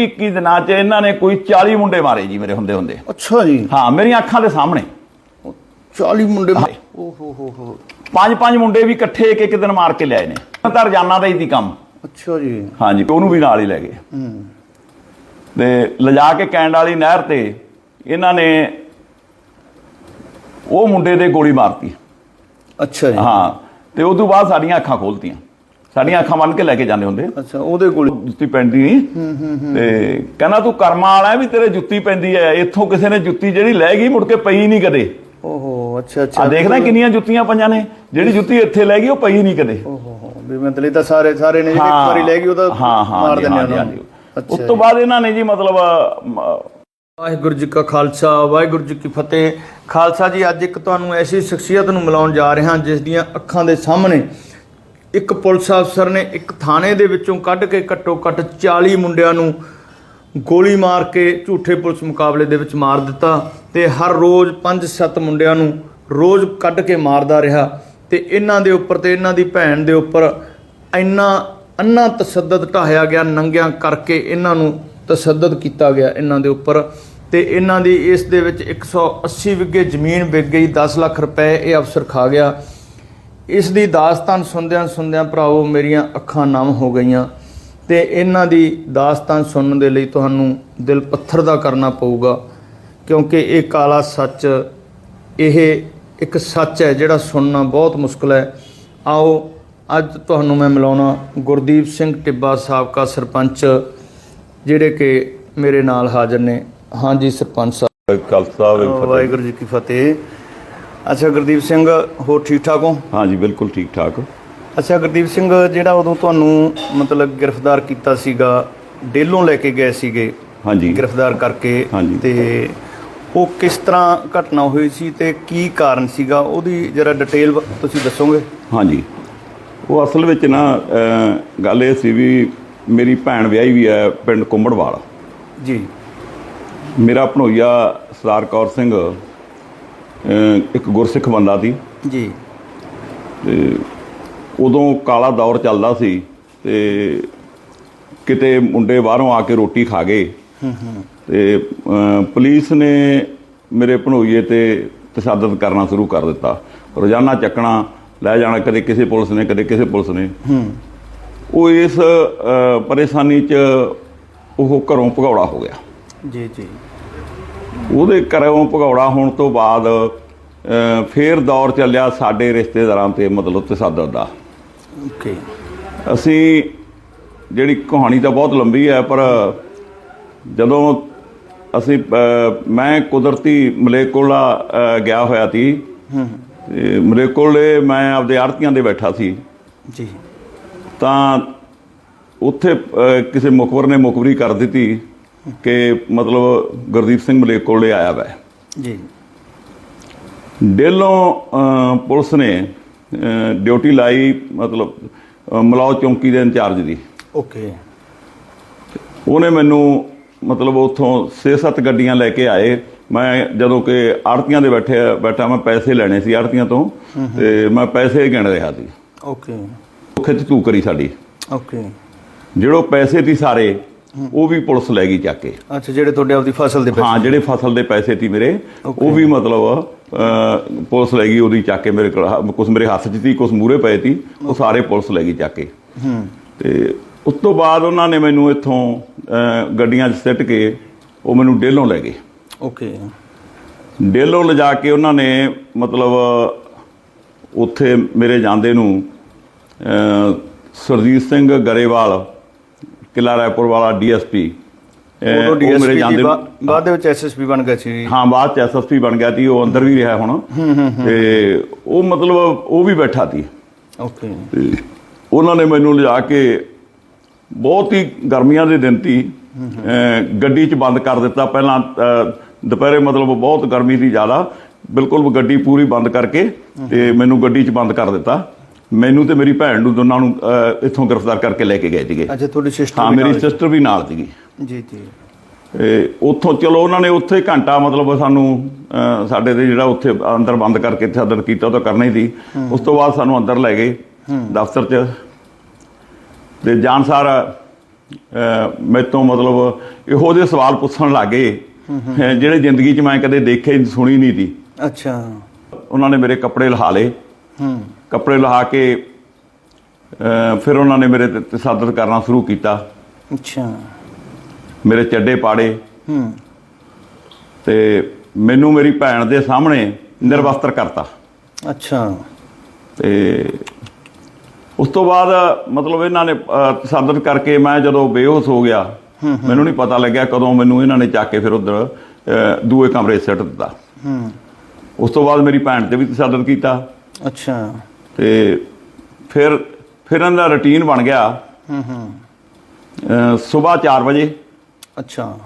21 ਦਿਨਾਂ 'ਚ ਇਹਨਾਂ ਨੇ ਕੋਈ 40 ਮੁੰਡੇ ਮਾਰੇ ਜੀ ਮੇਰੇ ਹੁੰਦੇ ਹੁੰਦੇ। ਅੱਛਾ ਜੀ। ਹਾਂ ਮੇਰੀਆਂ ਅੱਖਾਂ ਦੇ ਸਾਹਮਣੇ। 40 ਮੁੰਡੇ ਓ ਹੋ ਹੋ ਹੋ। ਪੰਜ ਪੰਜ ਮੁੰਡੇ ਵੀ ਇਕੱਠੇ ਇੱਕ ਇੱਕ ਦਿਨ ਮਾਰ ਕੇ ਲਿਆਏ ਨੇ। ਤਾਂ ਰਜਾਨਾ ਦਾ ਹੀ ਦੀ ਕੰਮ। ਅੱਛਾ ਜੀ। ਹਾਂਜੀ ਉਹਨੂੰ ਵੀ ਨਾਲ ਹੀ ਲੈ ਗਏ। ਤੇ ਲਿਜਾ ਕੇ ਕੈਂਡ ਵਾਲੀ ਨਹਿਰ ਤੇ ਇਹਨਾਂ ਨੇ ਉਹ ਮੁੰਡੇ ਦੇ ਗੋਲੀ ਮਾਰਤੀ। ਅੱਛਾ ਜੀ। ਹਾਂ ਤੇ ਉਸ ਤੋਂ ਬਾਅਦ ਸਾਡੀਆਂ ਅੱਖਾਂ ਖੋਲਤੀਆਂ। ਸਾਡੀਆਂ ਅੱਖਾਂ ਬੰਨ ਕੇ ਲੈ ਕੇ ਜਾਂਦੇ ਹੁੰਦੇ ਅੱਛਾ ਉਹਦੇ ਕੋਲ ਜੁੱਤੀ ਪੈਂਦੀ ਨਹੀਂ। ਤੇ ਕਹਿੰਦਾ ਤੂੰ ਕਰਮਾਂ ਵਾਲਾ ਵੀ ਤੇਰੇ ਜੁੱਤੀ ਪੈਂਦੀ ਹੈ। ਇੱਥੋਂ ਕਿਸੇ ਨੇ ਜੁੱਤੀ ਜਿਹੜੀ ਲੈ ਗਈ ਮੁੜ ਕੇ ਪਈ ਨਹੀਂ ਕਦੇ। ਓਹੋ ਅੱਛਾ ਅੱਛਾ। ਆ ਦੇਖਦਾ ਕਿੰਨੀਆਂ ਜੁੱਤੀਆਂ ਪਈਆਂ ਨੇ। ਜਿਹੜੀ ਜੁੱਤੀ ਇੱਥੇ ਲੈ ਗਈ ਉਹ ਪਈ ਨਹੀਂ ਕਦੇ। ਓਹੋ ਵੀ ਮਤਲਬ ਤਾਂ ਸਾਰੇ ਸਾਰੇ ਨੇ ਜਿਹੜੇ ਇੱਕ ਵਾਰੀ ਲੈ ਗਈ ਉਹਦਾ ਹਾਂ ਹਾਂ ਮਾਰ ਦਿੰਦੇ ਉਹਨਾਂ ਨੂੰ। ਉਸ ਤੋਂ ਬਾਅਦ ਇਹਨਾਂ ਨੇ ਜੀ ਮਤਲਬ ਵਾਹਿਗੁਰੂ ਜੀ ਕਾ ਖਾਲਸਾ ਵਾਹਿਗੁਰੂ ਜੀ ਕੀ ਫਤਿਹ। ਖਾਲਸਾ ਜੀ ਅੱਜ ਇੱਕ ਤੁਹਾਨੂੰ ਐਸੀ ਸ਼ਖਸੀਅਤ ਨੂੰ ਮਿਲਾਉਣ ਜਾ ਰਹੇ ਹਾਂ ਜਿਸ ਦੀਆਂ ਅੱਖਾਂ ਦੇ ਸਾਹਮਣੇ ਇੱਕ ਪੁਲਿਸ ਅਫਸਰ ਨੇ ਇੱਕ ਥਾਣੇ ਦੇ ਵਿੱਚੋਂ ਕੱਢ ਕੇ ਘੱਟੋ ਘੱਟ 40 ਮੁੰਡਿਆਂ ਨੂੰ ਗੋਲੀ ਮਾਰ ਕੇ ਝੂਠੇ ਪੁਲਿਸ ਮੁਕਾਬਲੇ ਦੇ ਵਿੱਚ ਮਾਰ ਦਿੱਤਾ ਤੇ ਹਰ ਰੋਜ਼ 5-7 ਮੁੰਡਿਆਂ ਨੂੰ ਰੋਜ਼ ਕੱਢ ਕੇ ਮਾਰਦਾ ਰਿਹਾ ਤੇ ਇਹਨਾਂ ਦੇ ਉੱਪਰ ਤੇ ਇਹਨਾਂ ਦੀ ਭੈਣ ਦੇ ਉੱਪਰ ਇੰਨਾ ਅੰਨਾ ਤਸੱਦਦ ਢਾਹਿਆ ਗਿਆ, ਨੰਗਿਆਂ ਕਰਕੇ ਇਹਨਾਂ ਨੂੰ ਤਸੱਦਦ ਕੀਤਾ ਗਿਆ ਇਹਨਾਂ ਦੇ ਉੱਪਰ ਤੇ ਇਹਨਾਂ ਦੀ ਇਸ ਦੇ ਵਿੱਚ 180 ਵਿਗੇ ਜ਼ਮੀਨ ਵਿਕ ਗਈ 10 ਲੱਖ ਰੁਪਏ ਇਹ ਅਫਸਰ ਖਾ ਗਿਆ। ਇਸ ਦੀ ਦਾਸਤਾਨ ਸੁਣਦਿਆਂ ਸੁਣਦਿਆਂ ਭਰਾਵੋ ਮੇਰੀਆਂ ਅੱਖਾਂ ਨਮ ਹੋ ਗਈਆਂ ਤੇ ਇਹਨਾਂ ਦੀ ਦਾਸਤਾਨ ਸੁਣਨ ਦੇ ਲਈ ਤੁਹਾਨੂੰ ਦਿਲ ਪੱਥਰ ਦਾ ਕਰਨਾ ਪਊਗਾ ਕਿਉਂਕਿ ਇਹ ਕਾਲਾ ਸੱਚ ਇਹ ਇੱਕ ਸੱਚ ਹੈ ਜਿਹੜਾ ਸੁਣਨਾ ਬਹੁਤ ਮੁਸ਼ਕਲ ਹੈ। ਆਓ ਅੱਜ ਤੁਹਾਨੂੰ ਮੈਂ ਮਿਲਾਉਣਾ ਗੁਰਦੀਪ ਸਿੰਘ ਟਿੱਬਾ ਸਾਬਕਾ ਸਰਪੰਚ ਜਿਹੜੇ ਕਿ ਮੇਰੇ ਨਾਲ ਹਾਜ਼ਰ ਨੇ। ਹਾਂਜੀ ਸਰਪੰਚ ਸਾਹਿਬ। ਫਤਿਹ। ਵਾਹਿਗੁਰੂ ਜੀ ਕੀ ਫਤਿਹ। ਅੱਛਾ ਗੁਰਦੀਪ ਸਿੰਘ ਹੋਰ ਠੀਕ ਠਾਕ ਹੋ? ਹਾਂਜੀ ਬਿਲਕੁਲ ਠੀਕ ਠਾਕ ਅੱਛਾ ਗੁਰਦੀਪ ਸਿੰਘ ਜਿਹੜਾ ਉਦੋਂ ਤੁਹਾਨੂੰ ਮਤਲਬ ਗ੍ਰਿਫਤਾਰ ਕੀਤਾ ਸੀਗਾ ਡੇਲੋਂ ਲੈ ਕੇ ਗਏ ਸੀਗੇ ਹਾਂਜੀ। ਗ੍ਰਿਫਤਾਰ ਕਰਕੇ। ਤੇ ਉਹ ਕਿਸ ਤਰ੍ਹਾਂ ਘਟਨਾ ਹੋਈ ਸੀ ਤੇ ਕੀ ਕਾਰਨ ਸੀਗਾ? ਉਹਦੀ ਜਰਾ ਡਿਟੇਲ ਤੁਸੀਂ ਦੱਸੋਗੇ? ਹਾਂਜੀ। ਉਹ ਅਸਲ ਵਿੱਚ ਨਾ ਗੱਲ ਇਹ ਸੀ ਵੀ ਮੇਰੀ ਭੈਣ ਵਿਆਹੀ ਵੀ ਹੈ ਪਿੰਡ ਕੁੰਬੜਵਾਲ। ਜੀ। ਮੇਰਾ ਭਣੋਈਆ ਸਰਦਾਰ ਕੌਰ ਸਿੰਘ ਇੱਕ ਗੁਰਸਿੱਖ ਬੰਦਾ ਸੀ। ਜੀ। ਤੇ ਉਦੋਂ ਕਾਲਾ ਦੌਰ ਚੱਲਦਾ ਸੀ ਤੇ ਕਿਤੇ ਮੁੰਡੇ ਬਾਹਰੋਂ ਆ ਕੇ ਰੋਟੀ ਖਾ ਗਏ। ਤੇ ਅਮ, ਪੁਲਿਸ ਨੇ ਮੇਰੇ ਭਣੋਈਏ ਤੇ ਤਸ਼ੱਦਦ ਕਰਨਾ ਸ਼ੁਰੂ ਕਰ ਦਿੱਤਾ। ਰੋਜ਼ਾਨਾ ਚੱਕਣਾ ਲੈ ਜਾਣਾ ਕਦੇ ਕਿਸੇ ਪੁਲਿਸ ਨੇ ਕਦੇ ਕਿਸੇ ਪੁਲਿਸ ਨੇ। ਉਹ ਇਸ ਪਰੇਸ਼ਾਨੀ 'ਚ ਉਹ ਘਰੋਂ ਭਗੌੜਾ ਹੋ ਗਿਆ। ਜੀ ਜੀ। ਉਹਦੇ ਘਰੋਂ ਭਗੌੜਾ ਹੋਣ ਤੋਂ ਬਾਅਦ ਫੇਰ ਦੌਰ ਚੱਲਿਆ ਸਾਡੇ ਰਿਸ਼ਤੇਦਾਰਾਂ ਤੇ ਮਤਲਬ ਤਸ਼ੱਦਦ ਦਾ। ਓਕੇ। ਅਸੀਂ ਜਿਹੜੀ ਕਹਾਣੀ ਤਾਂ ਬਹੁਤ ਲੰਬੀ ਹੈ ਪਰ ਜਦੋਂ ਅਸੀਂ ਮੈਂ ਕੁਦਰਤੀ ਮਲੇਕੋਲਾ ਗਿਆ ਹੋਇਆ ਸੀ। ਤੇ ਮਲੇਕੋਲੇ ਮੈਂ ਆਪਦੇ ਆੜਤੀਆਂ ਦੇ ਬੈਠਾ ਸੀ। ਜੀ। ਤਾਂ ਉੱਥੇ ਕਿਸੇ ਮੁਖਬਰ ਨੇ ਮੁਖਬਰੀ ਕਰ ਦਿੱਤੀ। ਕਿ ਮਤਲਬ ਗੁਰਦੀਪ ਸਿੰਘ ਮਲੇਕੋਲੇ ਆਇਆ ਵੈ। ਜੀ। ਡੇਲੋਂ ਪੁਲਿਸ ਨੇ ਡਿਊਟੀ ਲਾਈ ਮਤਲਬ ਅ, ਮਲਾਓ ਚੌਂਕੀ ਦੇ ਇੰਚਾਰਜ ਦੀ। ਓਕੇ। ਉਹਨੇ ਮੈਨੂੰ ਮਤਲਬ ਉੱਥੋਂ 6-7 ਗੱਡੀਆਂ ਲੈ ਕੇ ਆਏ। ਮੈਂ ਜਦੋਂ ਕਿ ਆੜਤੀਆਂ ਦੇ ਬੈਠੇ ਬੈਠਾ ਮੈਂ ਪੈਸੇ ਲੈਣੇ ਸੀ ਆੜਤੀਆਂ ਤੋਂ ਤੇ ਮੈਂ ਪੈਸੇ ਗਿਣ ਰਿਹਾ ਸੀ। ਓਕੇ। ਖਿੱਚ ਤੂ ਕਰੀ ਸਾਡੀ। ਓਕੇ। ਜਿਹੜੋ ਪੈਸੇ ਸੀ ਸਾਰੇ ਉਹ ਵੀ ਪੁਲਿਸ ਲੈ ਗਈ ਚੱਕ ਕੇ। ਅੱਛਾ ਜਿਹੜੇ ਤੁਹਾਡੇ ਆਪਦੀ ਫਸਲ ਦੇ ਹਾਂ ਜਿਹੜੇ ਫਸਲ ਦੇ ਪੈਸੇ ਸੀ ਮੇਰੇ ਉਹ ਵੀ ਮਤਲਬ ਪੁਲਿਸ ਲੈ ਗਈ ਉਹਦੀ ਚੱਕ ਕੇ ਮੇਰੇ ਕੋਲ ਕੁਝ ਮੇਰੇ ਹੱਥ 'ਚ ਸੀ ਕੁਝ ਮੂਰੇ ਪਏ ਸੀ ਉਹ ਸਾਰੇ ਪੁਲਿਸ ਲੈ ਗਈ ਚੱਕ ਕੇ। ਹੂੰ। ਤੇ ਉਸ ਤੋਂ ਬਾਅਦ ਉਹਨਾਂ ਨੇ ਮੈਨੂੰ ਇੱਥੋਂ ਗੱਡੀਆਂ 'ਚ ਸਿੱਟ ਕੇ ਉਹ ਮੈਨੂੰ ਡੇਲੋਂ ਲੈ ਗਏ। ਓਕੇ ਡੇਲੋਂ ਲਿਜਾ ਕੇ ਉਹਨਾਂ ਨੇ ਮਤਲਬ ਉੱਥੇ ਮੇਰੇ ਜਾਂਦੇ ਨੂੰ ਸਰਜੀਤ ਸਿੰਘ ਗਰੇਵਾਲ ਕਿਲਾ ਰਾਏਪੁਰ ਵਾਲਾ ਡੀਐਸਪੀ। ਉਦੋਂ ਡੀਐਸਪੀ ਜੀ ਬਾ- ਬਾਅਦ ਦੇ ਵਿੱਚ ਐਸਐਸਪੀ ਬਣ ਗਏ ਸੀ। ਹਾਂ ਬਾਅਦ ਚ ਐਸਐਸਪੀ ਬਣ ਗਿਆ ਸੀ ਉਹ ਅੰਦਰ ਵੀ ਰਿਹਾ ਹੁਣ। ਤੇ ਉਹ ਮਤਲਬ ਉਹ ਵੀ ਬੈਠਾ ਸੀ। ਓਕੇ। ਉਹਨਾਂ ਨੇ ਮੈਨੂੰ ਲਿਜਾ ਕੇ ਬਹੁਤ ਹੀ ਗਰਮੀਆਂ ਦੇ ਦਿਨ ਸੀ। ਗੱਡੀ 'ਚ ਬੰਦ ਕਰ ਦਿੱਤਾ। ਪਹਿਲਾਂ ਦੁਪਹਿਰੇ ਮਤਲਬ ਬਹੁਤ ਗਰਮੀ ਸੀ ਜ਼ਿਆਦਾ। ਬਿਲਕੁਲ ਗੱਡੀ ਪੂਰੀ ਬੰਦ ਕਰਕੇ ਤੇ ਮੈਨੂੰ ਗੱਡੀ 'ਚ ਬੰਦ ਕਰ ਦਿੱਤਾ। ਮੈਨੂੰ ਤੇ ਮੇਰੀ ਭੈਣ ਨੂੰ ਦੋਨਾਂ ਨੂੰ ਅਹ ਇੱਥੋਂ ਗ੍ਰਿਫਤਾਰ ਕਰਕੇ ਲੈ ਕੇ ਗਏ ਸੀਗੇ। ਅੱਛਾ ਤੁਹਾਡੀ ਸਿਸਟਰ ਹਾਂ ਮੇਰੀ ਸਿਸਟਰ ਵੀ ਨਾਲ ਸੀਗੀ। ਜੀ ਜੀ। ਤੇ ਉੱਥੋਂ ਚਲੋ ਉਹਨਾਂ ਨੇ ਉੱਥੇ ਘੰਟਾ ਮਤਲਬ ਸਾਨੂੰ ਅਹ, ਸਾਡੇ ਤੇ ਜਿਹੜਾ ਉੱਥੇ ਅੰਦਰ ਬੰਦ ਕਰਕੇ ਤਸ਼ੱਦਦ ਕੀਤਾ ਉਹ ਤਾਂ ਕਰਨਾ ਹੀ ਸੀ। ਉਸ ਤੋਂ ਬਾਅਦ ਸਾਨੂੰ ਅੰਦਰ ਲੈ ਗਏ ਦਫ਼ਤਰ 'ਚ। ਤੇ ਜਾਨਸਾਰ ਮੇਰੇ ਤੋਂ ਮਤਲਬ ਇਹੋ ਜਿਹੇ ਸਵਾਲ ਪੁੱਛਣ ਲੱਗੇ। ਅਹ, ਜਿਹੜੇ ਜ਼ਿੰਦਗੀ 'ਚ ਮੈਂ ਕਦੇ ਦੇਖੇ ਸੁਣੀ ਨਹੀਂ ਸੀ। ਅੱਛਾ। ਉਹਨਾਂ ਨੇ ਮੇਰੇ ਕੱਪੜੇ ਲਹਾ ਲਏ। ਹੂੰ। ਕੱਪੜੇ ਲਹਾ ਕੇ ਫਿਰ ਉਹਨਾਂ ਨੇ ਮੇਰੇ ਤੇ ਤਸੱਦਦ ਕਰਨਾ ਸ਼ੁਰੂ ਕੀਤਾ। ਅੱਛਾ। ਮੇਰੇ ਚੱਡੇ ਪਾੜੇ। ਹੂੰ। ਤੇ ਮੈਨੂੰ ਮੇਰੀ ਭੈਣ ਦੇ ਸਾਹਮਣੇ ਨਿਰਵਸਤਰ ਕਰਤਾ। ਅੱਛਾ। ਤੇ ਉਸ ਤੋਂ ਬਾਅਦ ਮਤਲਬ ਇਹਨਾਂ ਨੇ ਤਸੱਦਦ ਕਰਕੇ ਮੈਂ ਜਦੋਂ ਬੇਹੋਸ਼ ਹੋ ਗਿਆ ਮੈਨੂੰ ਨਹੀਂ ਪਤਾ ਲੱਗਿਆ ਕਦੋਂ ਮੈਨੂੰ ਇਹਨਾਂ ਨੇ ਚੱਕ ਕੇ ਫਿਰ ਉਧਰ ਦੂਏ ਕਮਰੇ ਸਿੱਟ ਦਿੱਤਾ। ਹੂੰ। ਉਸ ਤੋਂ ਬਾਅਦ ਮੇਰੀ ਭੈਣ ਤੇ ਵੀ ਤਸੱਦਦ ਕੀਤਾ। ਅੱਛਾ। ਤੇ ਫਿਰ ਫਿਰ ਇਹਨਾਂ ਦਾ ਰੁਟੀਨ ਬਣ ਗਿਆ। ਹੂੰ ਹੂੰ। ਸਵੇਰ 4 ਵਜੇ ਅੱਛਾ।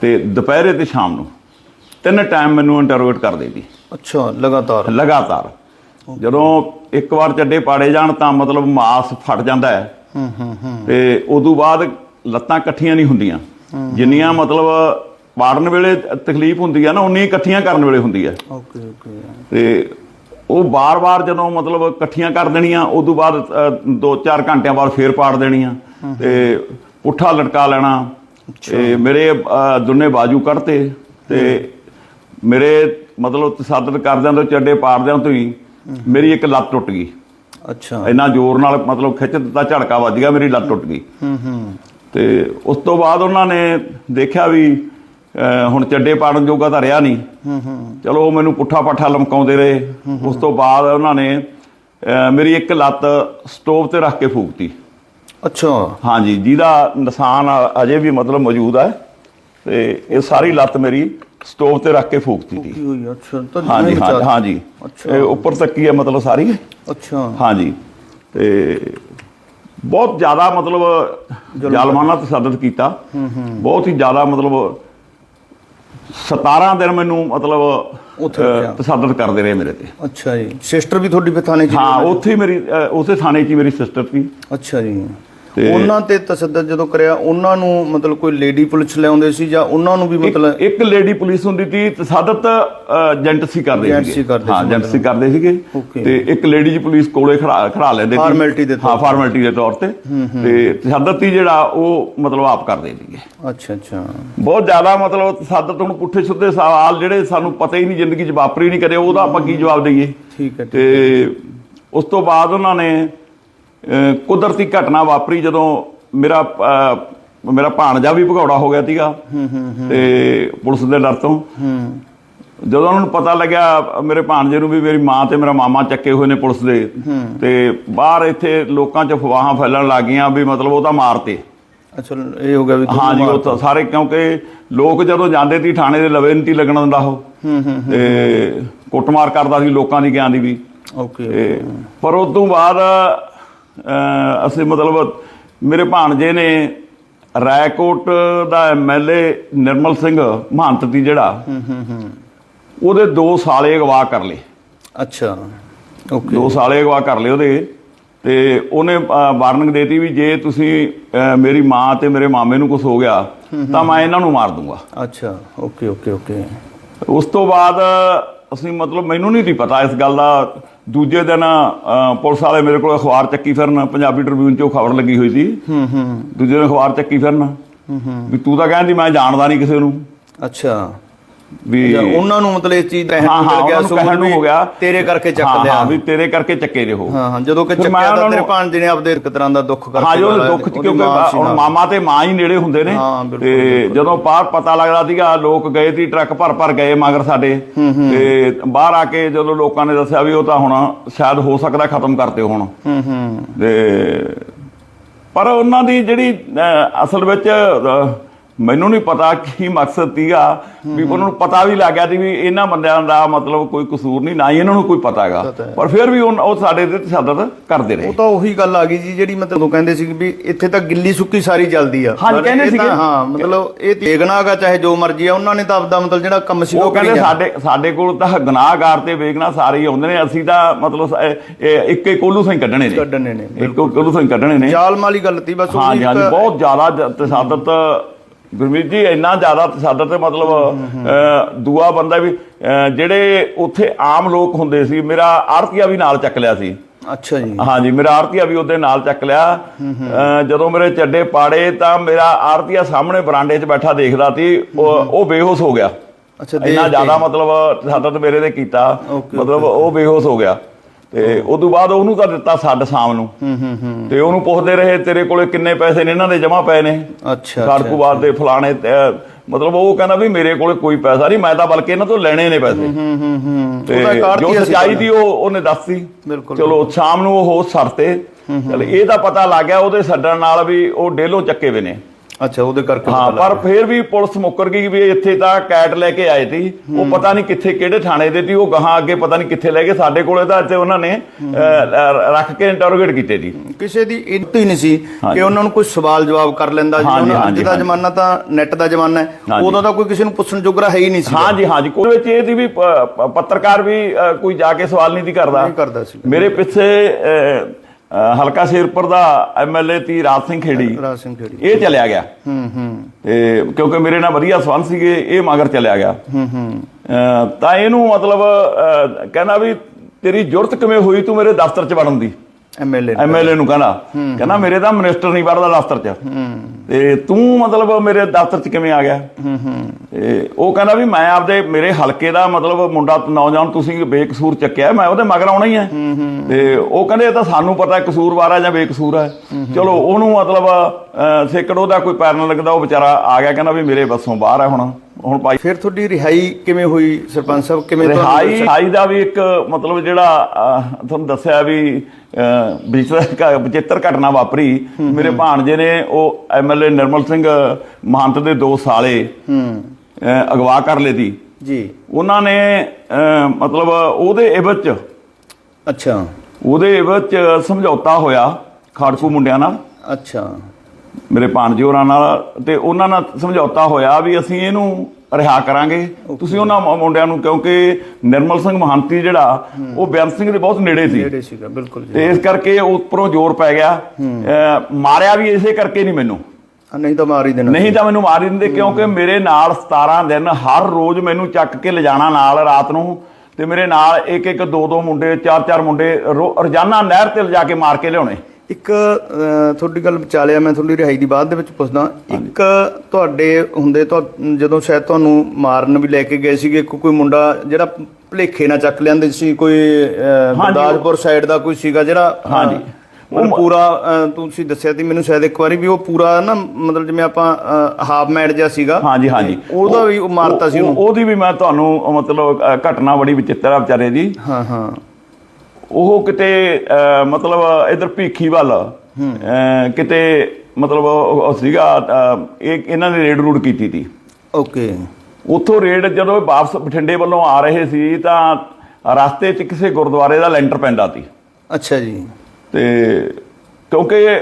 ਤੇ ਦੁਪਹਿਰੇ ਤੇ ਸ਼ਾਮ ਨੂੰ। ਤਿੰਨ ਟਾਈਮ ਮੈਨੂੰ ਇੰਟਰੋਗੇਟ ਕਰਦੇ ਸੀ। ਅੱਛਾ ਲਗਾਤਾਰ। ਲਗਾਤਾਰ। ਜਦੋਂ ਇੱਕ ਵਾਰ ਚੱਡੇ ਪਾੜੇ ਜਾਣ ਤਾਂ ਮਤਲਬ ਮਾਸ ਫਟ ਜਾਂਦਾ ਹੈ। ਹੂੰ ਹੂੰ ਹੂੰ। ਤੇ ਉਦੋਂ ਬਾਅਦ ਲੱਤਾਂ ਇਕੱਠੀਆਂ ਨਹੀਂ ਹੁੰਦੀਆਂ। ਜਿੰਨੀਆਂ ਮਤਲਬ ਪਾੜਨ ਵੇਲੇ ਤਕਲੀਫ ਹੁੰਦੀ ਹੈ ਨਾ ਉਨੀ ਇਕੱਠੀਆਂ ਕਰਨ ਵੇਲੇ ਹੁੰਦੀ ਹੈ ਓਕੇ ਓਕੇ। ਤੇ ਉਹ ਬਾਰ-ਬਾਰ ਜਦੋਂ ਮਤਲਬ ਇਕੱਠੀਆਂ ਕਰ ਦੇਣੀਆਂ ਉਦੋਂ ਬਾਅਦ 2-4 ਘੰਟਿਆਂ ਬਾਅਦ ਫੇਰ ਪਾੜ ਦੇਣੀਆਂ। ਤੇ ਪੁੱਠਾ ਲਟਕਾ ਲੈਣਾ। ਤੇ ਮੇਰੇ ਦੋਨੇ ਬਾਜੂ ਕੱਢਤੇ। ਤੇ ਮੇਰੇ ਮਤਲਬ ਤਸੱਦਦ ਕਰਦਿਆਂ ਤੋਂ ਚੱਡੇ ਪਾੜਦਿਆਂ ਤੋਂ ਹੀ ਮੇਰੀ ਇੱਕ ਲੱਤ ਟੁੱਟ ਗਈ। ਅੱਛਾ। ਇੰਨਾ ਜ਼ੋਰ ਨਾਲ ਮਤਲਬ ਖਿੱਚ ਦਿੱਤਾ ਝੜਕਾ ਵੱਜ ਗਿਆ ਮੇਰੀ ਲੱਤ ਟੁੱਟ ਗਈ। ਹੂੰ ਹੂੰ। ਤੇ ਉਸ ਤੋਂ ਬਾਅਦ ਉਹਨਾਂ ਨੇ ਦੇਖਿਆ ਵੀ ਹੁਣ ਚੱਡੇ ਪਾੜਨ ਜੋਗਾ ਤਾਂ ਰਿਹਾ ਨਹੀਂ। ਹੂੰ ਹੂੰ। ਚਲੋ ਉਹ ਮੈਨੂੰ ਪੁੱਠਾ ਪਾਠਾ ਲਮਕਾਉਂਦੇ ਰਹੇ। ਉਸ ਤੋਂ ਬਾਅਦ ਉਹਨਾਂ ਨੇ ਮੇਰੀ ਇੱਕ ਲੱਤ ਸਟੋਵ ਤੇ ਰੱਖ ਕੇ ਫੂਕਤੀ। ਅੱਛਾ। ਹਾਂਜੀ ਜਿਹਦਾ ਨਿਸ਼ਾਨ ਅਜੇ ਵੀ ਮਤਲਬ ਮੌਜੂਦ ਹੈ। ਤੇ ਇਹ ਸਾਰੀ ਲੱਤ ਮੇਰੀ ਸਟੋਵ ਤੇ ਰੱਖ ਕੇ ਫੂਕਤੀ ਸੀ। ਕੀ ਹੋਈ ਅੱਛਾ। ਤਾਂ ਹਾਂਜੀ ਹਾਂ- ਹਾਂਜੀ। ਅੱਛਾ। ਇਹ ਉੱਪਰ ਤੱਕ ਹੀ ਹੈ ਮਤਲਬ ਸਾਰੀ। ਅੱਛਾ। ਹਾਂਜੀ। ਤੇ ਬਹੁਤ ਜ਼ਿਆਦਾ ਮਤਲਬ ਜ਼ਾਲਮਾਨਾ ਤਸੱਦਦ ਕੀਤਾ। ਬਹੁਤ ਹੀ ਜ਼ਿਆਦਾ ਮਤਲਬ 17 ਦਿਨ ਮੈਨੂੰ ਮਤਲਬ ਉੱਥੇ ਰੱਖਿਆ। ਤਸੱਦਦ ਕਰਦੇ ਰਹੇ ਮੇਰੇ ਤੇ। ਅੱਛਾ ਜੀ। ਸਿਸਟਰ ਵੀ ਤੁਹਾਡੀ ਫਿਰ ਥਾਣੇ ਚ ਹਾਂ ਉੱਥੇ ਹੀ ਮੇਰੀ ਉਸੇ ਥਾਣੇ 'ਚ ਹੀ ਮੇਰੀ ਸਿਸਟਰ ਸੀ। ਅੱਛਾ ਜੀ। ਉਹਨਾਂ ਤੇ ਤਸੱਦਦ ਜਦੋਂ ਕਰਿਆ ਉਹਨਾਂ ਨੂੰ ਮਤਲਬ ਕੋਈ ਲੇਡੀ ਪੁਲਿਸ ਲਿਆਉਂਦੇ ਸੀ ਜਾਂ ਉਹਨਾਂ ਨੂੰ ਵੀ ਮਤਲਬ ਇੱਕ ਲੇਡੀ ਪੁਲਿਸ ਹੁੰਦੀ ਸੀ ਤਸੱਦਦ ਏਜੰਟਸੀ ਕਰਦੇ Agency ਸੀਗੇ। ਕਰਦੇ ਹਾਂ ਸੀ ਏਜੰਟਸੀ ਕਰਦੇ ਸੀਗੇ. ਤੇ ਇੱਕ ਲੇਡੀ ਜੀ ਪੁਲਿਸ ਕੋਲੇ ਖੜਾ ਖੜਾ ਲੈਂਦੇ ਸੀ। Formality ਦੇ ਤੌਰ ਹਾਂ ਫਾਰਮੈਲਿਟੀ ਦੇ ਤੌਰ ਤੇ। ਤੇ ਤਸੱਦਦ ਹੀ ਜਿਹੜਾ ਉਹ ਮਤਲਬ ਆਪ ਕਰਦੇ ਸੀਗੇ। ਅੱਛਾ ਅੱਛਾ। ਬਹੁਤ ਜ਼ਿਆਦਾ ਮਤਲਬ ਤਸੱਦਦ ਹੁਣ ਪੁੱਠੇ ਸਿੱਧੇ ਸਵਾਲ ਜਿਹੜੇ ਸਾਨੂੰ ਪਤਾ ਹੀ ਨਹੀਂ ਜ਼ਿੰਦਗੀ 'ਚ ਵਾਪਰੀ ਨਹੀਂ ਕਦੇ ਉਹਦਾ ਆਪਾਂ ਕੀ ਜਵਾਬ ਦਈਏ? ਠੀਕ ਹੈ ਤੇ ਉਸ ਤੋਂ ਬਾਅਦ ਉਹਨਾਂ ਨੇ ਕੁਦਰਤੀ ਘਟਨਾ ਵਾਪਰੀ ਜਦੋਂ ਮੇਰਾ ਮੇਰਾ ਭਾਣਜਾ ਵੀ ਭਗੌੜਾ ਹੋ ਗਿਆ ਸੀਗਾ ਤੇ ਪੁਲਿਸ ਦੇ ਡਰ ਤੋਂ। ਜਦੋਂ ਉਹਨਾਂ ਨੂੰ ਪਤਾ ਲੱਗਿਆ ਮੇਰੇ ਭਾਣਜੇ ਨੂੰ ਵੀ ਮੇਰੀ ਮਾਂ ਤੇ ਮੇਰਾ ਮਾਮਾ ਚੱਕੇ ਹੋਏ ਨੇ ਪੁਲਿਸ ਦੇ। ਤੇ ਬਾਹਰ ਇੱਥੇ ਲੋਕਾਂ 'ਚ ਫਵਾਹਾਂ ਫੈਲਣ ਲੱਗ ਗਈਆਂ ਵੀ ਮਤਲਬ ਉਹ ਤਾਂ ਮਾਰਤੇ। ਅੱਛਾ ਇਹ ਹੋ ਗਿਆ ਵੀ ਹਾਂ ਜੀ ਉਹ ਸਾਰੇ ਕਿਉਂਕਿ ਲੋਕ ਜਦੋਂ ਜਾਂਦੇ ਸੀ ਥਾਣੇ ਦੇ ਲਵੇ ਨਹੀਂ ਲੱਗਣ ਦਿੰਦਾ ਉਹ। ਹੂੰ ਹੂੰ ਤੇ ਕੁੱਟਮਾਰ ਕਰਦਾ ਸੀ ਲੋਕਾਂ ਦੀ ਗਿਆਨ ਦੀ ਵੀ। ਓਕੇ। ਪਰ ਉਸ ਤੋਂ ਬਾਅਦ ਅਸੀਂ ਮਤਲਬ ਮੇਰੇ ਭਾਣਜੇ ਨੇ ਰਾਏਕੋਟ ਦਾ ਐਮਐਲਏ ਨਿਰਮਲ ਸਿੰਘ ਮਹੰਤ ਦੀ ਜਿਹੜਾ ਹੂੰ ਹੂੰ ਹੂੰ। ਉਹਦੇ ਦੋ ਸਾਲੇ ਅਗਵਾ ਕਰ ਲਏ। ਅੱਛਾ ਓਕੇ। ਦੋ ਸਾਲੇ ਅਗਵਾ ਕਰ ਲਏ ਉਹਦੇ ਤੇ ਉਹਨੇ ਵਾਰਨਿੰਗ ਦੇਤੀ ਵੀ ਜੇ ਤੁਸੀਂ ਮੇਰੀ ਮਾਂ ਤੇ ਮੇਰੇ ਮਾਮੇ ਨੂੰ ਕੁਝ ਹੋ ਗਿਆ ਤਾਂ ਮੈਂ ਇਹਨਾਂ ਨੂੰ ਮਾਰ ਦੂੰਗਾ। ਅੱਛਾ ਓਕੇ ਓਕੇ ਓਕੇ। ਉਸ ਤੋਂ ਬਾਅਦ ਅਸੀਂ ਮਤਲਬ ਮੈਨੂੰ ਨਹੀਂ ਸੀ ਪਤਾ ਇਸ ਗੱਲ ਦਾ ਦੂਜੇ ਦਿਨ ਪੁਲਿਸ ਵਾਲੇ ਮੇਰੇ ਕੋਲ ਅਖਬਾਰ ਚੱਕੀ ਫਿਰਨ ਪੰਜਾਬੀ ਟ੍ਰਿਬਿਊਨ 'ਚ ਖਬਰ ਲੱਗੀ ਹੋਈ ਸੀ। ਹੂੰ ਹੂੰ। ਦੂਜੇ ਦਿਨ ਅਖਬਾਰ ਚੱਕੀ ਫਿਰਨ। ਹੂੰ ਹੂੰ। ਵੀ ਤੂੰ ਤਾਂ ਕਹਿੰਦੀ ਮੈਂ ਜਾਣਦਾ ਨਹੀਂ ਕਿਸੇ ਨੂੰ। ਅੱਛਾ। ਵੀ ਉਹਨਾਂ ਨੂੰ ਮਤਲਬ ਇਸ ਚੀਜ਼ ਦਾ ਹਾਂ ਹਾਂ ਗਿਆ ਉਹਨਾਂ ਨੂੰ ਹੋ ਗਿਆ। ਤੇਰੇ ਕਰਕੇ ਚੱਕ ਲਿਆ ਹਾਂ ਵੀ ਤੇਰੇ ਕਰਕੇ ਚੱਕੇ ਜੇ ਹੋ ਹਾਂ ਹਾਂ ਜਦੋਂ ਕਿ ਚੱਕਿਆ ਤਾਂ ਤੇਰੇ ਭਾਣਜੇ ਨੇ ਆਪਦੇ ਇੱਕ ਤਰ੍ਹਾਂ ਦਾ ਦੁੱਖ ਕਰਕੇ ਹਾਂ ਜੋ ਦੁੱਖ ਕਿਉਂਕਿ ਸੀ ਹੁਣ। ਮਾਮਾ ਤੇ ਮਾਂ ਹੀ ਨੇੜੇ ਹੁੰਦੇ ਨੇ। ਤੇ ਜਦੋਂ ਬਾਹਰ ਪਤਾ ਲੱਗਦਾ ਸੀਗਾ ਲੋਕ ਗਏ ਸੀ ਟਰੱਕ ਭਰ ਭਰ ਗਏ ਮਗਰ ਸਾਡੇ। ਤੇ ਬਾਹਰ ਆ ਕੇ ਜਦੋਂ ਲੋਕਾਂ ਨੇ ਦੱਸਿਆ ਵੀ ਉਹ ਤਾਂ ਹੁਣ ਸ਼ਾਇਦ ਹੋ ਸਕਦਾ ਖਤਮ ਕਰਤੇ ਹੁਣ। ਹੂੰ ਹੂੰ। ਤੇ ਪਰ ਉਹਨਾਂ ਦੀ ਜਿਹੜੀ ਅਸਲ ਵਿੱਚ ਮੈਨੂੰ ਨਹੀਂ ਪਤਾ ਕੀ ਮਕਸਦ ਸੀਗਾ ਵੀ ਉਹਨਾਂ ਨੂੰ ਪਤਾ ਵੀ ਲੱਗ ਗਿਆ ਸੀ ਵੀ ਇਹਨਾਂ ਬੰਦਿਆਂ ਦਾ ਮਤਲਬ ਕੋਈ ਕਸੂਰ ਨਹੀਂ ਨਾ ਹੀ ਇਹਨਾਂ ਨੂੰ ਕੋਈ ਪਤਾ ਹੈਗਾ। ਹੈ। ਪਰ ਫਿਰ ਵੀ ਉਹ ਸਾਡੇ ਤੇ ਤਸ਼ੱਦਦ ਕਰਦੇ ਰਹੇ। ਉਹ ਤਾਂ ਉਹੀ ਗੱਲ ਆ ਗਈ ਜੀ ਜਿਹੜੀ ਮਤਲਬ ਉਹ ਕਹਿੰਦੇ ਸੀ ਵੀ ਇੱਥੇ ਤਾਂ ਗਿੱਲੀ ਸੁੱਕੀ ਸਾਰੀ ਜਲਦੀ ਆ। ਪਰ ਕਹਿੰਦੇ ਸੀਗੇ। ਹਾਂ ਮਤਲਬ ਇਹ ਦੇਖਣਾਗਾ ਚਾਹੇ ਜੋ ਮਰਜ਼ੀ ਆ ਉਹਨਾਂ ਨੇ ਤਾਂ ਆਪਦਾ ਮਤਲਬ ਜਿਹੜਾ ਕੰਮ ਸੀ ਉਹ ਕਹਿੰਦੇ। ਸਾਡੇ ਸਾਡੇ ਕੋਲ ਤਾਂ ਗੁਨਾਹਗਾਰ ਤੇ ਵੇਖਣਾ ਸਾਰੇ ਹੀ ਆਉਂਦੇ ਨੇ ਅਸੀਂ ਤਾਂ ਮਤਲਬ ਇਹ ਇੱਕੇ ਕੋਲੂ ਹੀ ਕੱਢਣੇ ਨੇ। ਕੱਢਣੇ ਨੇ ਇੱਕੋ ਕੋਲੂ ਹੀ ਕੱਢਣੇ ਨੇ। ਜਾਲਮ ਵਾਲੀ ਗੱਲ ਤੀ ਬਸ ਉਹੀ ਇੱਕ- ਬਹੁਤ ਜ਼ਿਆਦਾ ਤਸ਼ੱਦਦ ਗੁਰਮੀਤ ਜੀ ਇੰਨਾ ਜ਼ਿਆਦਾ ਤਸ਼ੱਦਦ ਤੇ ਮਤਲਬ ਦੂਆ ਬੰਦਾ ਵੀ ਜਿਹੜੇ ਉੱਥੇ ਆਮ ਲੋਕ ਹੁੰਦੇ ਸੀ ਮੇਰਾ ਆੜਤੀਆ ਵੀ ਨਾਲ ਚੱਕ ਲਿਆ ਸੀ। ਅੱਛਾ ਜੀ। ਹਾਂਜੀ ਮੇਰਾ ਆਰਤੀਆ ਵੀ ਉਹਦੇ ਨਾਲ ਚੱਕ ਲਿਆ। ਜਦੋਂ ਮੇਰੇ ਚੱਡੇ ਪਾੜੇ ਤਾਂ ਮੇਰਾ ਆਰਤੀਆ ਸਾਹਮਣੇ ਬਰਾਂਡੇ 'ਚ ਬੈਠਾ ਦੇਖਦਾ ਸੀ ਉਹ ਬੇਹੋਸ਼ ਹੋ ਗਿਆ। ਅੱਛਾ ਇੰਨਾ। ਜ਼ਿਆਦਾ ਮਤਲਬ ਸਾਡਾ ਤਾਂ ਮੇਰੇ ਤੇ ਕੀਤਾ। ਮਤਲਬ ਉਹ ਬੇਹੋਸ਼ ਹੋ ਗਿਆ। ਤੇ ਉਸ ਤੋਂ ਬਾਅਦ ਉਹਨੂੰ ਤਾਂ ਦਿੱਤਾ ਛੱਡ ਸ਼ਾਮ ਨੂੰ। ਹੂੰ ਹੂੰ ਹੂੰ। ਤੇ ਉਹਨੂੰ ਪੁੱਛਦੇ ਰਹੇ ਤੇਰੇ ਕੋਲੇ ਕਿੰਨੇ ਪੈਸੇ ਨੇ? ਇਹਨਾਂ ਦੇ ਜਮਾ ਪਏ ਨੇ। ਅੱਛਾ ਖਾੜਕੂਵਾਦ ਦੇ ਫਲਾਣੇ ਮਤਲਬ ਉਹ ਕਹਿੰਦਾ ਵੀ ਮੇਰੇ ਕੋਲੇ ਕੋਈ ਪੈਸਾ ਨਹੀਂ ਮੈਂ ਤਾਂ ਬਲਕਿ ਇਹਨਾਂ ਤੋਂ ਲੈਣੇ ਨੇ ਪੈਸੇ। ਹੂੰ ਹੂੰ ਹੂੰ ਤੇ ਜੋ ਸੱਚਾਈ ਦੀ ਉਹ ਉਹਨੇ ਦੱਸੀ ਬਿਲਕੁਲ ਚਲੋ ਸ਼ਾਮ ਨੂੰ ਉਹ ਸਰਤੇ ਚਲ ਇਹ ਤਾਂ ਪਤਾ ਲੱਗ ਗਿਆ ਉਹਦੇ ਛੱਡਣ ਨਾਲ ਵੀ ਉਹ ਡੇਲੋਂ ਚੱਕੇ ਵੇ ਨੇ। ਅੱਛਾ ਉਹਦੇ ਕਰਕੇ ਹਾਂ ਪਰ ਫਿਰ ਵੀ ਪੁਲਿਸ ਮੁੱਕਰ ਗਈ ਵੀ ਇੱਥੇ ਤਾਂ ਕੈਟ ਲੈ ਕੇ ਆਏ ਸੀ। ਉਹ ਪਤਾ ਨਹੀਂ ਕਿੱਥੇ ਕਿਹੜੇ ਥਾਣੇ ਦੇ ਸੀ ਉਹ ਗਾਹਾਂ ਅੱਗੇ ਪਤਾ ਨਹੀਂ ਕਿੱਥੇ ਲੈ ਗਏ। ਸਾਡੇ ਕੋਲੇ ਤਾਂ ਇੱਥੇ ਉਹਨਾਂ ਨੇ ਰੱਖ ਕੇ ਇੰਟਰੋਗੇਟ ਕੀਤੇ ਸੀ। ਕਿਸੇ ਦੀ ਇੱਜ਼ਤ ਹੀ ਨਹੀਂ ਸੀ ਕਿ ਉਹਨਾਂ ਨੂੰ ਕੋਈ ਸਵਾਲ ਜਵਾਬ ਕਰ ਲੈਂਦਾ। ਹੁਣ ਅੱਜ ਦਾ। ਜ਼ਮਾਨਾ ਤਾਂ ਨੈਟ ਦਾ ਜ਼ਮਾਨਾ ਹੈ। ਉਦੋਂ ਤਾਂ ਕੋਈ ਕਿਸੇ ਨੂੰ ਪੁੱਛਣ ਜੋਗਰਾ ਹੈ ਹੀ ਨਹੀਂ ਸੀ। ਹਾਂਜੀ ਹਾਂਜੀ। ਕੋਈ ਵਿੱਚ ਇਹ ਸੀ ਵੀ ਪੱਤਰਕਾਰ ਵੀ ਕੋਈ ਜਾ ਕੇ ਸਵਾਲ ਨਹੀਂ ਸੀ ਕਰਦਾ। ਨਹੀਂ ਕਰਦਾ ਸੀ। ਮੇਰੇ ਪਿੱਛੇ ਹਲਕਾ ਸ਼ੇਰਪੁਰ ਦਾ ਐਮਐਲਏ ਤੀ ਰਾਜ ਸਿੰਘ ਖੇੜੀ। ਰਾਜ ਸਿੰਘ ਖੇੜੀ। ਇਹ ਚਲਿਆ ਗਿਆ। ਹੂੰ ਹੂੰ। ਤੇ ਕਿਉਂਕਿ ਮੇਰੇ ਨਾਲ ਵਧੀਆ ਸੰਬੰਧ ਸੀਗੇ ਇਹ ਮਗਰ ਚਲਿਆ ਗਿਆ। ਹੂੰ ਹੂੰ। ਤਾਂ ਇਹਨੂੰ ਮਤਲਬ ਕਹਿੰਦਾ ਵੀ ਤੇਰੀ ਜ਼ਰੂਰਤ ਕਿਵੇਂ ਹੋਈ ਤੂੰ ਮੇਰੇ ਦਫ਼ਤਰ 'ਚ ਵੜਨ ਦੀ? ਐਮਐਲਏ ਐਮਐਲਏ ਨੂੰ ਕਹਿੰਦਾ। ਕਹਿੰਦਾ ਮੇਰੇ ਤਾਂ ਮਿਨਿਸਟਰ ਨਹੀਂ ਵੜਦਾ ਦਫ਼ਤਰ 'ਚ। ਤੇ ਤੂੰ ਮਤਲਬ ਮੇਰੇ ਦਫ਼ਤਰ 'ਚ ਕਿਵੇਂ ਆ ਗਿਆ? ਹੂੰ ਹੂੰ। ਤੇ ਉਹ ਕਹਿੰਦਾ ਵੀ ਮੈਂ ਆਪਦੇ ਮੇਰੇ ਹਲਕੇ ਦਾ ਮਤਲਬ ਮੁੰਡਾ ਨੌਜਵਾਨ ਤੁਸੀਂ ਬੇਕਸੂਰ ਚੱਕਿਆ ਮੈਂ ਉਹਦੇ ਮਗਰ ਆਉਣਾ ਹੀ ਹੈ। ਤੇ ਉਹ ਕਹਿੰਦੇ ਇਹ ਤਾਂ ਸਾਨੂੰ ਪਤਾ ਕਸੂਰਵਾਰ ਹੈ ਜਾਂ ਬੇਕਸੂਰ ਹੈ। ਚਲੋ ਉਹਨੂੰ ਮਤਲਬ ਸੇਕੜ ਉਹਦਾ ਕੋਈ ਪੈਰ ਨਾ ਲੱਗਦਾ ਉਹ ਵਿਚਾਰਾ ਆ ਗਿਆ ਕਹਿੰਦਾ ਵੀ ਮੇਰੇ ਬੱਸੋਂ ਬਾਹਰ ਹੈ ਹੁਣ। ਹੁਣ ਭਾਈ ਫਿਰ ਤੁਹਾਡੀ ਰਿਹਾਈ ਕਿਵੇਂ ਹੋਈ ਸਰਪੰਚ ਸਾਹਿਬ? ਕਿਵੇਂ ਰਿਹਾਈ ਤੁਹਾਨੂੰ ਰਿਹਾਈ ਦਾ ਵੀ ਇੱਕ ਮਤਲਬ ਜਿਹੜਾ ਤੁਹਾਨੂੰ ਦੱਸਿਆ ਵੀ ਵਿਚਿੱਤਰ ਘਟਨਾ ਵਾਪਰੀ। ਮੇਰੇ ਭਾਣਜੇ ਨੇ ਉਹ ਐਮਐਲਏ ਨਿਰਮਲ ਸਿੰਘ ਮਹੰਤ ਦੇ ਦੋ ਸਾਲੇ ਅਗਵਾ ਕਰ ਸੀ ਜੀ। ਉਹਨਾਂ ਨੇ ਮਤਲਬ ਉਹਦੇ ਇਵਜ਼ ਚ ਅੱਛਾ। ਉਹਦੇ ਇਵਜ਼ ਚ ਸਮਝੌਤਾ ਹੋਇਆ ਖਾੜਕੂ ਮੁੰਡਿਆਂ ਨਾਲ। ਅੱਛਾ। ਮੇਰੇ ਭਾਣਜੇ ਹੋਰਾਂ ਨਾਲ ਤੇ ਉਹਨਾਂ ਨਾਲ ਸਮਝੌਤਾ ਹੋਇਆ ਵੀ ਅਸੀਂ ਇਹਨੂੰ ਰਿਹਾ ਕਰਾਂਗੇ। ਤੁਸੀਂ ਉਹਨਾਂ ਮੁੰਡਿਆਂ ਨੂੰ ਕਿਉਂਕਿ ਨਿਰਮਲ ਸਿੰਘ ਮਹੰਤੀ ਜਿਹੜਾ ਉਹ ਬੇਅੰਤ ਸਿੰਘ ਦੇ ਬਹੁਤ ਨੇੜੇ ਸੀ। ਨੇੜੇ ਸੀਗਾ ਬਿਲਕੁਲ ਜੀ। ਤੇ ਇਸ ਕਰਕੇ ਉੱਪਰੋਂ ਜ਼ੋਰ ਪੈ ਗਿਆ। ਮਾਰਿਆ ਵੀ ਇਸੇ ਕਰਕੇ ਨਹੀਂ ਮੈਨੂੰ। ਨਹੀਂ ਤਾਂ ਮਾਰ ਹੀ ਦੇਣਾ ਨਹੀਂ ਤਾਂ ਮੈਨੂੰ ਮਾਰ ਹੀ ਦਿੰਦੇ ਕਿਉਂਕਿ ਮੇਰੇ ਨਾਲ 17 ਦਿਨ ਹਰ ਰੋਜ਼ ਮੈਨੂੰ ਚੱਕ ਕੇ ਲਿਜਾਣਾ ਨਾਲ ਰਾਤ ਨੂੰ। ਤੇ ਮੇਰੇ ਨਾਲ ਇੱਕ ਇੱਕ ਦੋ ਦੋ ਮੁੰਡੇ ਚਾਰ ਚਾਰ ਮੁੰਡੇ ਰੋਜ਼ਾਨਾ ਨਹਿਰ ਤੇ ਲਿਜਾ ਕੇ ਮਾਰ ਕੇ ਲਿਆਉਣੇ। ਇੱਕ ਅਹ, ਤੁਹਾਡੀ ਗੱਲ ਵਿਚਾ ਲਿਆ ਮੈਂ ਤੁਹਾਡੀ ਰਿਹਾਈ ਦੀ ਬਾਅਦ ਦੇ ਵਿੱਚ ਪੁੱਛਦਾ ਇੱਕ ਤੁਹਾਡੇ ਹੁੰਦੇ ਤਾਂ ਜਦੋਂ ਸ਼ਾਇਦ ਤੁਹਾਨੂੰ ਮਾਰਨ ਵੀ ਲੈ ਕੇ ਗਏ ਸੀਗੇ ਕੋ- ਕੋਈ ਮੁੰਡਾ ਜਿਹੜਾ ਭਲੇਖੇ ਨਾਲ ਚੱਕ ਲਿਆਂਦੇ ਸੀ ਕੋਈ ਅਹ, ਗੁਰਦਾਸਪੁਰ ਸਾਈਡ ਦਾ ਕੋਈ ਸੀਗਾ ਜਿਹੜਾ? ਹਾਂਜੀ। ਮਤਲਬ ਪੂਰਾ ਅਹ, ਤੁਸੀਂ ਦੱਸਿਆ ਸੀ ਮੈਨੂੰ ਸ਼ਾਇਦ ਇੱਕ ਵਾਰੀ ਵੀ ਉਹ ਪੂਰਾ ਨਾ ਮਤਲਬ ਜਿਵੇਂ ਆਪਾਂ ਹਾਫ ਮੈਡ ਜਿਹਾ ਸੀਗਾ। ਹਾਂਜੀ ਹਾਂਜੀ। ਉਹਦਾ ਵੀ ਉਹ ਮਾਰਤਾ ਸੀ ਉਹ- ਉਹਨੂੰ? ਉਹਦੀ ਵੀ ਮੈਂ ਤੁਹਾਨੂੰ ਮਤਲਬ ਅਹ, ਘਟਨਾ ਬੜੀ ਵਿਚਿੱਤਰ ਆ ਵਿਚਾਰੇ ਦੀ। ਹਾਂ ਹਾਂ। ਉਹ ਕਿਤੇ ਮਤਲਬ ਇਧਰ ਭੀਖੀ ਵੱਲ ਕਿਤੇ ਮਤਲਬ ਉਹ ਸੀਗਾ ਇਹ ਇਹਨਾਂ ਨੇ ਰੇਡ ਰੂਡ ਕੀਤੀ ਸੀ ਓਕੇ। ਉੱਥੋਂ ਰੇਡ ਜਦੋਂ ਵਾਪਸ ਬਠਿੰਡੇ ਵੱਲੋਂ ਆ ਰਹੇ ਸੀ ਤਾਂ ਰਸਤੇ 'ਚ ਕਿਸੇ ਗੁਰਦੁਆਰੇ ਦਾ ਲੈਂਟਰ ਪੈਂਦਾ ਸੀ ਅੱਛਾ ਜੀ। ਤੇ ਕਿਉਂਕਿ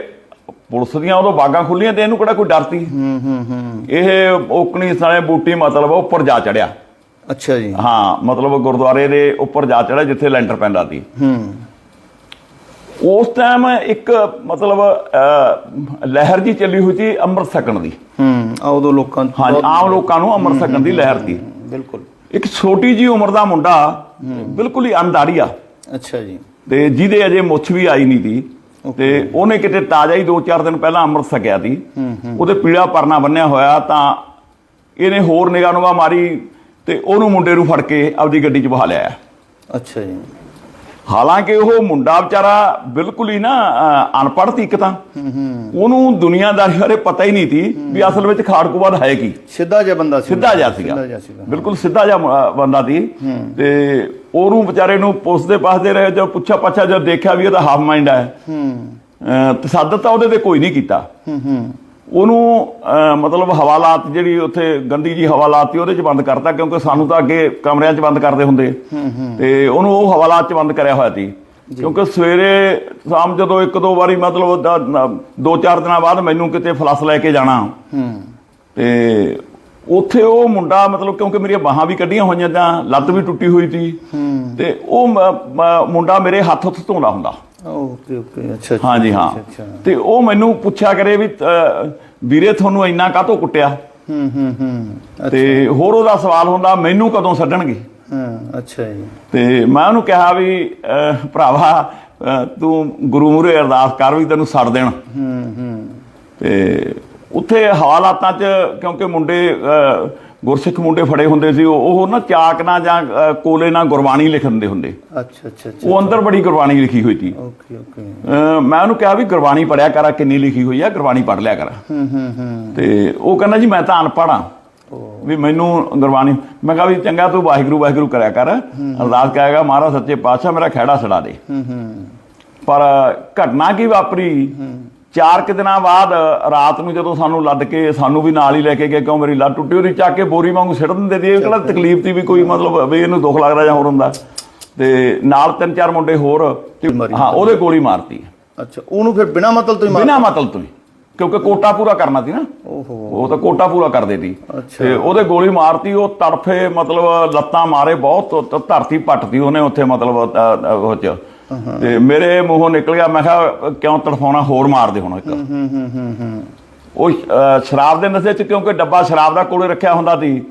ਪੁਲਿਸ ਦੀਆਂ ਉਦੋਂ ਬਾਗਾਂ ਖੁੱਲੀਆਂ ਤੇ ਇਹਨੂੰ ਕਿਹੜਾ ਕੋਈ ਡਰ ਸੀ ਹੂੰ ਹੂੰ ਹੂੰ। ਇਹ ਓਕਣੀ ਸਾਲੇ ਬੂਟੀ ਮਤਲਬ ਉੱਪਰ ਜਾ ਚੜਿਆ। ਅੱਛਾ ਜੀ। ਹਾਂ ਮਤਲਬ ਗੁਰਦੁਆਰੇ ਦੇ ਉੱਪਰ ਜਾ ਚੜਿਆ ਜਿੱਥੇ ਲੈਂਟਰ ਪੈਂਦਾ ਸੀ। ਹੂੰ। ਉਸ ਟਾਈਮ ਇੱਕ ਮਤਲਬ ਲਹਿਰ ਜੀ ਚੱਲੀ ਹੋਈ ਸੀ ਅੰਮ੍ਰਿਤ ਛਕਣ ਦੀ। ਹੂੰ ਆ ਉਦੋਂ ਲੋਕਾਂ ਬਹੁਤ- ਆਮ ਲੋਕਾਂ ਨੂੰ ਅੰਮ੍ਰਿਤ ਛਕਣ ਦੀ ਲਹਿਰ ਸੀ। ਬਿਲਕੁਲ। ਇੱਕ ਛੋਟੀ ਜੀ ਉਮਰ ਦਾ ਮੁੰਡਾ ਬਿਲਕੁਲ ਹੀ ਅਣਦਾੜੀ ਆ। ਅੱਛਾ ਜੀ। ਤੇ ਜਿਹਦੇ ਅਜੇ ਮੁੱਛ ਵੀ ਆਈ ਨਹੀਂ ਦੀ ਤੇ ਉਹਨੇ ਕਿਤੇ ਤਾਜ਼ਾ ਹੀ 2-4 ਦਿਨ ਪਹਿਲਾਂ ਅੰਮ੍ਰਿਤ ਛਕਿਆ ਸੀ। ਉਹਦੇ ਪੀੜਾ ਪਰਨਾ ਬੰਨਿਆ ਹੋਇਆ ਤਾਂ ਇਹਨੇ ਹੋਰ ਨਿਗਾਹ ਨੂੰਗਾ ਮਾਰੀ। ਤੇ ਉਹਨੂੰ ਮੁੰਡੇ ਨੂੰ ਫੜ ਕੇ ਆਪਦੀ ਗੱਡੀ 'ਚ ਬਹਾ ਲਿਆ ਅੱਛਾ ਜੀ। ਹਾਲਾਂਕਿ ਉਹ ਮੁੰਡਾ ਵਿਚਾਰਾ ਬਿਲਕੁਲ ਹੀ ਨਾ ਅਨਪੜ੍ਹ ਸੀ ਇੱਕ ਤਾਂ। ਉਹਨੂੰ ਦੁਨੀਆਦਾਰੀ ਬਾਰੇ ਪਤਾ ਹੀ ਨਹੀਂ ਸੀ ਵੀ ਅਸਲ ਵਿੱਚ ਖਾੜਕੂਵਾਦ ਹੈ ਕੀ। ਸਿੱਧਾ ਜਿਹਾ ਬੰਦਾ ਸੀ ਸਿੱਧਾ ਜਿਹਾ ਸੀਗਾ। ਬਿਲਕੁਲ ਸਿੱਧਾ ਜਿਹਾ ਬੰਦਾ ਸੀ। ਤੇ ਉਹਨੂੰ ਵਿਚਾਰੇ ਨੂੰ ਪੁੱਛਦੇ ਪਾਸਦੇ ਰਹੇ ਜਦ ਪੁੱਛਾ ਪੱਛਾ ਜਦ ਦੇਖਿਆ ਵੀ ਇਹ ਤਾਂ ਹਾਫ ਮਾਈਂਡ ਹੈ। ਤਸੱਦਦ ਤਾਂ ਉਹਦੇ ਤੇ ਕੋਈ ਨਹੀਂ ਕੀਤਾ। ਹੂੰ ਹੂੰ। ਉਹਨੂੰ ਮਤਲਬ ਹਵਾਲਾਤ ਜਿਹੜੀ ਉੱਥੇ ਗੰਦੀ ਜੀ ਹਵਾਲਾਤ ਸੀ ਉਹਦੇ ਚ ਬੰਦ ਕਰਤਾ ਕਿਉਂਕਿ ਸਾਨੂੰ ਤਾਂ ਅੱਗੇ ਕਮਰਿਆਂ ਚ ਬੰਦ ਕਰਦੇ ਹੁੰਦੇ। ਤੇ ਉਹਨੂੰ ਉਹ ਹਵਾਲਾਤ ਚ ਬੰਦ ਕਰਿਆ ਹੋਇਆ ਸੀ। ਕਿਉਂਕਿ ਸਵੇਰੇ ਸ਼ਾਮ ਜਦੋਂ ਇੱਕ ਦੋ ਵਾਰੀ ਮਤਲਬ ਦਾ- ਚਾਰ ਦਿਨਾਂ ਬਾਅਦ ਮੈਨੂੰ ਕਿਤੇ ਫਲਸ ਲੈ ਕੇ ਜਾਣਾ। ਤੇ ਉੱਥੇ ਉਹ ਮੁੰਡਾ ਮਤਲਬ ਕਿਉਂਕਿ ਮੇਰੀਆਂ ਬਾਹਾਂ ਵੀ ਕੱਢੀਆਂ ਹੋਈਆਂ ਤਾਂ ਲੱਤ ਵੀ ਟੁੱਟੀ ਹੋਈ ਸੀ। ਤੇ ਉਹ ਮੁੰਡਾ ਮੇਰੇ ਹੱਥ ਉੱਤੇ ਧੋਂਦਾ ਹੁੰਦਾ। ਓਕੇ ਓਕੇ ਅੱਛਾ ਅੱਛਾ, ਹਾਂਜੀ ਹਾਂ। ਅੱਛਾ, ਅੱਛਾ। ਤੇ ਉਹ ਮੈਨੂੰ ਪੁੱਛਿਆ ਕਰੇ ਵੀ ਅਹ, ਵੀਰੇ ਤੁਹਾਨੂੰ ਇੰਨਾ ਕਾਹਤੋਂ ਕੁੱਟਿਆ? ਹੂੰ ਹੂੰ ਹੂੰ। ਤੇ ਹੋਰ ਉਹਦਾ ਸਵਾਲ ਹੁੰਦਾ ਮੈਨੂੰ ਕਦੋਂ ਛੱਡਣਗੇ ਹਾਂ ਅੱਛਾ ਜੀ। ਤੇ ਮੈਂ ਉਹਨੂੰ ਕਿਹਾ ਵੀ ਅਹ, ਭਰਾਵਾ ਅਹ, ਤੂੰ ਗੁਰੂ ਮੂਹਰੇ ਅਰਦਾਸ ਕਰ ਵੀ ਤੈਨੂੰ ਛੱਡ ਦੇਣ। ਹੂੰ ਹੂੰ। ਤੇ ਉੱਥੇ ਹਾਲਾਤਾਂ 'ਚ ਕਿਉਂਕਿ ਮੁੰਡੇ ਅਹ, ਗੁਰਸਿੱਖ ਮੁੰਡੇ ਫੜੇ ਹੁੰਦੇ ਸੀ ਉਹ ਨਾ ਚਾਕ ਨਾਲ ਜਾਂ ਕੋਲੇ ਨਾਲ ਗੁਰਬਾਣੀ ਲਿਖਦੇ ਹੁੰਦੇ। ਅੱਛਾ ਅੱਛਾ ਅੱਛਾ ਉਹ ਅੰਦਰ ਬੜੀ ਗੁਰਬਾਣੀ ਲਿਖੀ ਹੋਈ ਸੀ। Okay okay. ਮੈਂ ਉਹਨੂੰ ਕਿਹਾ ਵੀ ਗੁਰਬਾਣੀ ਪੜਿਆ ਕਰ ਕਿੰਨੀ ਲਿਖੀ ਹੋਈ ਆ ਗੁਰਬਾਣੀ ਪੜ ਲਿਆ ਕਰ। ਹੂੰ ਹੂੰ ਹੂੰ। ਤੇ ਉਹ ਕਹਿੰਦਾ ਜੀ ਮੈਂ ਤਾਂ ਅਨਪੜ੍ਹ ਉਹ ਵੀ ਮੈਨੂੰ ਗੁਰਬਾਣੀ ਮੈਂ ਕਿਹਾ ਵੀ ਚੰਗਾ ਤੂੰ ਵਾਹਿਗੁਰੂ ਵਾਹਿਗੁਰੂ ਕਰਿਆ ਕਰ। ਅਰਦਾਸ ਕਰਾਂਗਾ ਮਹਾਰਾਜ ਸੱਚੇ ਪਾਤਸ਼ਾਹ ਮੇਰਾ ਖਹਿੜਾ ਛਡਾ ਦੇ। ਹੂੰ ਹੂੰ। ਪਰ ਘਟਨਾ ਕੀ ਵਾਪਰੀ? ਚਾਰ ਕੁ ਦਿਨਾਂ ਬਾਅਦ ਰਾਤ ਨੂੰ ਜਦੋਂ ਸਾਨੂੰ ਲੱਦ ਕੇ ਸਾਨੂੰ ਵੀ ਨਾਲ ਹੀ ਲੈ ਕੇ ਗਏ ਕਿਉਂ ਮੇਰੀ ਲੱਤ ਟੁੱਟੀ ਉਹਦੀ ਚੱਕ ਕੇ ਬੋਰੀ ਵਾਂਗੂ ਸਿੱਟ ਦਿੰਦੇ ਸੀ। ਇਹ ਕਿਹੜਾ ਤਕਲੀਫ ਸੀ ਵੀ ਕੋਈ ਮਤਲਬ ਵੀ ਇਹਨੂੰ ਦੁੱਖ ਲੱਗਦਾ ਜਾਂ ਹੋਰ ਹੁੰਦਾ। ਤੇ ਨਾਲ ਤਿੰਨ ਚਾਰ ਮੁੰਡੇ ਹੋਰ। ਹਾਂ ਉਹਦੇ ਗੋਲੀ ਮਾਰਤੀ। ਅੱਛਾ ਉਹਨੂੰ ਫਿਰ ਬਿਨਾ ਮਤਲਬ ਤੋਂ ਹੀ ਬਿਨਾਂ ਮਤਲਬ ਤੋਂ ਹੀ ਕਿਉਂਕਿ ਕੋਟਾ ਪੂਰਾ ਕਰਨਾ ਸੀ ਨਾ। ਓਹੋ। ਉਹ ਤਾਂ ਕੋਟਾ ਪੂਰਾ ਕਰਦੇ ਸੀ। ਤੇ ਉਹਦੇ ਗੋਲੀ ਮਾਰਤੀ ਉਹ ਤੜਫੇ ਮਤਲਬ ਲੱਤਾਂ ਮਾਰੇ ਬਹੁਤ ਧਰਤੀ ਪੱਟਦੀ ਉਹਨੇ ਉੱਥੇ ਮਤਲਬ ਉਹ ਚ। ਤੇ ਮੇਰੇ ਮੂੰਹੋਂ ਨਿਕਲ ਗਿਆ ਮੈਂ ਕਿਹਾ ਕਿਉਂ ਤੜਫਾਉਣਾ? ਹੋਰ ਮਾਰ ਦੇ ਹੁਣ ਇੱਕ। ਹੂੰ ਹੂੰ ਹੂੰ ਹੂੰ ਉਹ ਸ਼ਰਾਬ ਦੇ ਨਸ਼ੇ ਚ ਕਿਉਂਕਿ ਡੱਬਾ ਸ਼ਰਾਬ ਦਾ ਕੋਲੇ ਰੱਖਿਆ ਹੁੰਦਾ ਸੀ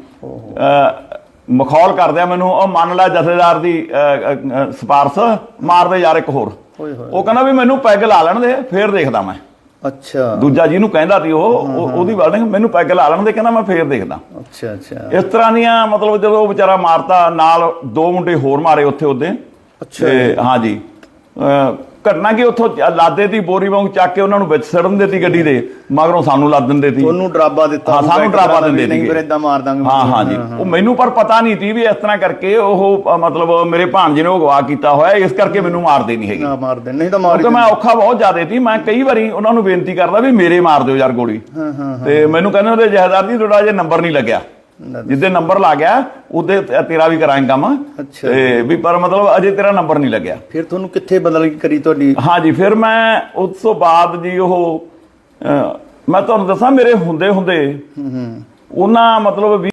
ਮਖੌਲ ਕਰਦਿਆ ਮੈਨੂੰ ਉਹ ਮੰਨ ਲੈ ਜਥੇਦਾਰ ਦੀ ਅ, ਅ, ਅ, ਸਿਫਾਰਸ਼ ਮਾਰ ਦੇ ਯਾਰ ਇੱਕ ਹੋਰ। ਉਹ ਕਹਿੰਦਾ ਵੀ ਮੈਨੂੰ ਪੈਗ ਲਾ ਲੈਣ ਦੇ ਫੇਰ ਦੇਖਦਾ ਮੈਂ। ਅੱਛਾ। ਦੂਜਾ ਜਿਹਨੂੰ ਕਹਿੰਦਾ ਸੀ ਉਹ ਉਹ- ਉਹਦੀ ਵਾਰਨਿੰਗ ਮੈਨੂੰ ਪੈਗ ਲਾ ਲੈਣ ਦੇ ਕਹਿੰਦਾ ਮੈਂ ਫੇਰ ਦੇਖਦਾ। ਅੱਛਾ ਅੱਛਾ। ਇਸ ਤਰ੍ਹਾਂ ਦੀਆਂ ਮਤਲਬ ਜਦੋਂ ਉਹ ਵਿਚਾਰਾ ਮਾਰਤਾ ਨਾਲ ਦੋ ਮੁੰਡੇ ਹੋਰ ਮਾਰੇ ਉੱਥੇ ਉਹਦੇ। ਤੇ ਹਾਂਜੀ। ਘਟਨਾ ਕੀ ਉੱਥੋਂ ਲਾਦੇ ਦੀ ਬੋਰੀ ਵਾਂਗ ਚੱਕ ਕੇ ਉਹਨਾਂ ਨੂੰ ਵਿੱਚ ਸੜਨ ਦਿੱਤੀ ਗੱਡੀ ਦੇ ਮਗਰੋਂ ਸਾਨੂੰ ਲੱਦ ਦਿੰਦੇ ਸੀ। ਉਹਨੂੰ ਡਰਾਬਾ ਦਿੱਤਾ ਹਾਂ ਸਾਨੂੰ ਵੀ ਦਿੰਦੇ ਨਹੀਂ। ਫਿਰ ਇਦਾਂ ਮਾਰ ਦਾਂਗੇ। ਹਾਂ ਹਾਂ ਜੀ। ਉਹ ਮੈਨੂੰ ਪਰ ਪਤਾ ਨਹੀਂ ਸੀ ਵੀ ਇਸ ਤਰ੍ਹਾਂ ਕਰਕੇ ਉਹ ਮਤਲਬ ਮੇਰੇ ਭਾਣਜੇ ਨੇ ਉਹ ਗਵਾ ਕੀਤਾ ਹੋਇਆ ਇਸ ਕਰਕੇ ਮੈਨੂੰ ਮਾਰਦੇ ਨਹੀਂ ਹੈਗੇ। ਨਾ ਮਾਰ ਦੇ ਨਹੀਂ ਤਾਂ ਮਾਰ ਮੈਂ ਔਖਾ ਬਹੁਤ ਜ਼ਿਆਦਾ ਸੀ। ਮੈਂ ਕਈ ਵਾਰੀ ਉਹਨਾਂ ਨੂੰ ਬੇਨਤੀ ਕਰਦਾ ਵੀ ਮੇਰੇ ਮਾਰ ਦਿਓ ਯਾਰ ਗੋਲੀ। ਹਾਂ ਹਾਂ ਤੇ ਮੈਨੂੰ ਕਹਿੰਦੇ ਉਹਦੇ ਜਹਦਾਰ ਜੀ ਤੁਹਾਡਾ ਜੇ ਨੰਬਰ ਨਹੀਂ ਲੱਗਿਆ। ਜਿੱਦੇ ਨੰਬਰ ਲੱਗ ਗਿਆ ਉਹਦੇ ਤੇਰਾ ਵੀ ਕਰਾਂਗੇ ਕੰਮ। ਅੱਛਾ। ਤੇ ਵੀ ਪਰ ਮਤਲਬ ਅਜੇ ਤੇਰਾ ਨੰਬਰ ਨਹੀਂ ਲੱਗਿਆ। ਫਿਰ ਤੁਹਾਨੂੰ ਕਿੱਥੇ ਬਦਲ ਕਰੀ ਤੁਹਾਡੀ? ਹਾਂਜੀ ਫਿਰ ਮੈਂ ਉਸ ਤੋਂ ਬਾਅਦ ਜੀ ਉਹ ਮੈਂ ਤੁਹਾਨੂੰ ਦੱਸਾਂ ਮੇਰੇ ਹੁੰਦੇ ਹੁੰਦੇ ਹੂੰ ਹੂੰ। ਉਹਨਾਂ ਮਤਲਬ